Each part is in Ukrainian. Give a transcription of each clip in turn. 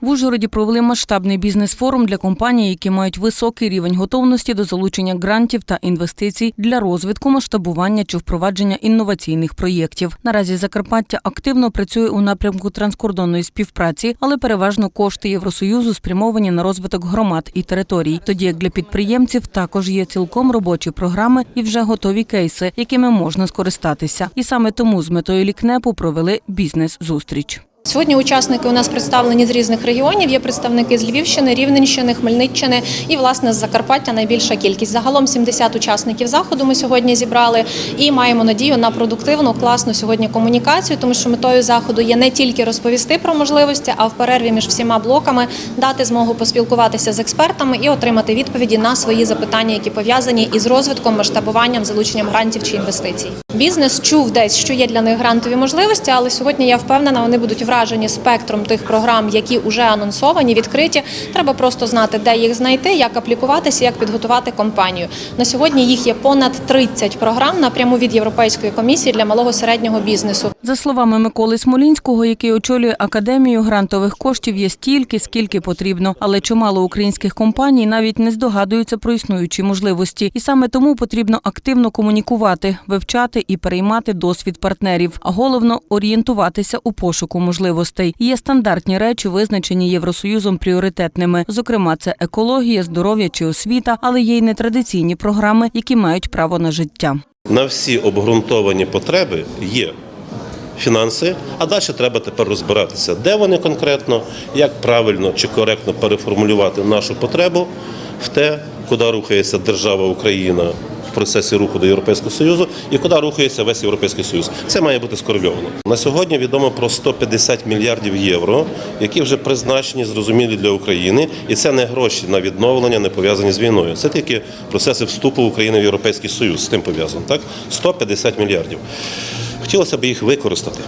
В Ужгороді провели масштабний бізнес-форум для компаній, які мають високий рівень готовності до залучення грантів та інвестицій для розвитку, масштабування чи впровадження інноваційних проєктів. Наразі Закарпаття активно працює у напрямку транскордонної співпраці, але переважно кошти Євросоюзу спрямовані на розвиток громад і територій. Тоді як для підприємців також є цілком робочі програми і вже готові кейси, якими можна скористатися. І саме тому з метою лікнепу провели бізнес-зустріч. Сьогодні учасники у нас представлені з різних регіонів. Є представники з Львівщини, Рівненщини, Хмельниччини і власне з Закарпаття найбільша кількість. Загалом 70 учасників заходу ми сьогодні зібрали і маємо надію на продуктивну, класну сьогодні комунікацію, тому що метою заходу є не тільки розповісти про можливості, а в перерві між всіма блоками дати змогу поспілкуватися з експертами і отримати відповіді на свої запитання, які пов'язані із розвитком, масштабуванням, залученням грантів чи інвестицій. Бізнес чув десь, що є для них грантові можливості, але сьогодні я впевнена, вони будуть вражені спектром тих програм, які вже анонсовані, відкриті. Треба просто знати, де їх знайти, як аплікуватися, як підготувати компанію. На сьогодні їх є понад 30 програм напряму від Європейської комісії для малого середнього бізнесу. За словами Миколи Смолінського, який очолює академію, грантових коштів є стільки, скільки потрібно, але чимало українських компаній навіть не здогадуються про існуючі можливості, і саме тому потрібно активно комунікувати, вивчати і переймати досвід партнерів, а головно орієнтуватися у пошуку можливостей. Є стандартні речі, визначені Євросоюзом пріоритетними. Зокрема, це екологія, здоров'я чи освіта, але є й нетрадиційні програми, які мають право на життя. На всі обґрунтовані потреби є фінанси, а далі треба тепер розбиратися, де вони конкретно, як правильно чи коректно переформулювати нашу потребу в те, куди рухається держава Україна процесі руху до Європейського Союзу і куди рухається весь Європейський Союз. Це має бути скорельовано. На сьогодні відомо про 150 мільярдів євро, які вже призначені, зрозумілі для України, і це не гроші на відновлення, не пов'язані з війною. Це тільки процеси вступу України в Європейський Союз. З тим пов'язано. Так 150 мільярдів. Хотілося б їх використати.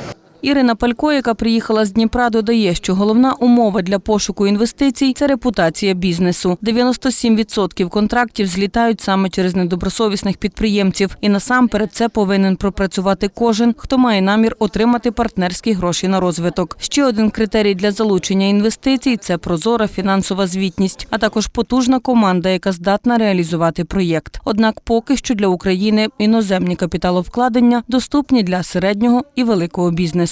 Ірина Палько, яка приїхала з Дніпра, додає, що головна умова для пошуку інвестицій це репутація бізнесу. 97% контрактів злітають саме через недобросовісних підприємців, і насамперед це повинен пропрацювати кожен, хто має намір отримати партнерські гроші на розвиток. Ще один критерій для залучення інвестицій це прозора фінансова звітність, а також потужна команда, яка здатна реалізувати проєкт. Однак, поки що для України іноземні капіталовкладення доступні для середнього і великого бізнесу.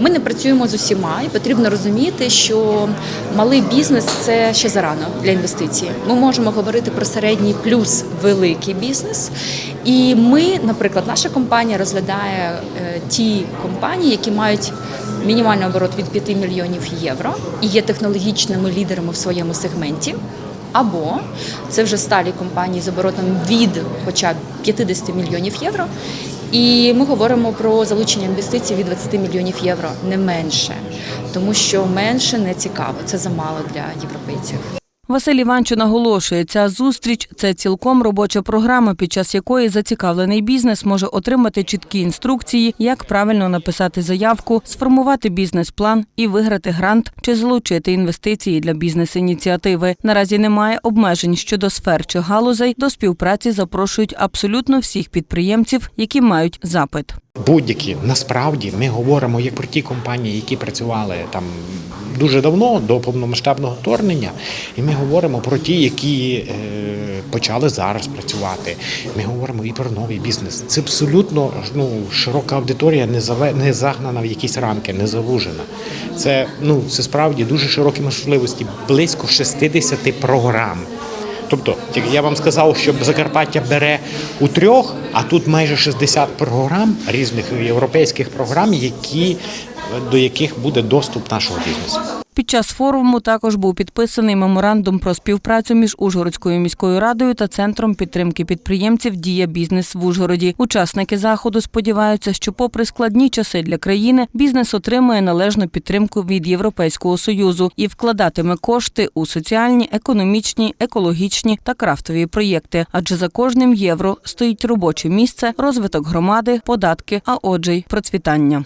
Ми не працюємо з усіма, і потрібно розуміти, що малий бізнес це ще зарано для інвестицій. Ми можемо говорити про середній плюс великий бізнес. І ми, наприклад, наша компанія розглядає е, ті компанії, які мають мінімальний оборот від 5 мільйонів євро і є технологічними лідерами в своєму сегменті. Або це вже сталі компанії з оборотом від хоча б 50 мільйонів євро. І ми говоримо про залучення інвестицій від 20 мільйонів євро, не менше, тому що менше не цікаво. Це замало для європейців. Василь Іванчо наголошує, ця зустріч це цілком робоча програма, під час якої зацікавлений бізнес може отримати чіткі інструкції, як правильно написати заявку, сформувати бізнес-план і виграти грант чи залучити інвестиції для бізнес-ініціативи. Наразі немає обмежень щодо сфер чи галузей. До співпраці запрошують абсолютно всіх підприємців, які мають запит. Будь-які насправді ми говоримо як про ті компанії, які працювали там дуже давно до повномасштабного вторгнення, і ми говоримо про ті, які е, почали зараз працювати. Ми говоримо і про новий бізнес. Це абсолютно ну, широка аудиторія, не заве не загнана в якісь рамки, не завужена. Це ну це справді дуже широкі можливості, близько 60 програм. Тобто, я вам сказав, що Закарпаття бере у трьох, а тут майже 60 програм різних європейських програм, які до яких буде доступ нашого бізнесу. Під час форуму також був підписаний меморандум про співпрацю між Ужгородською міською радою та центром підтримки підприємців Дія бізнес в Ужгороді. Учасники заходу сподіваються, що, попри складні часи для країни, бізнес отримує належну підтримку від Європейського союзу і вкладатиме кошти у соціальні, економічні, екологічні та крафтові проєкти. Адже за кожним євро стоїть робоче місце, розвиток громади, податки, а отже й процвітання.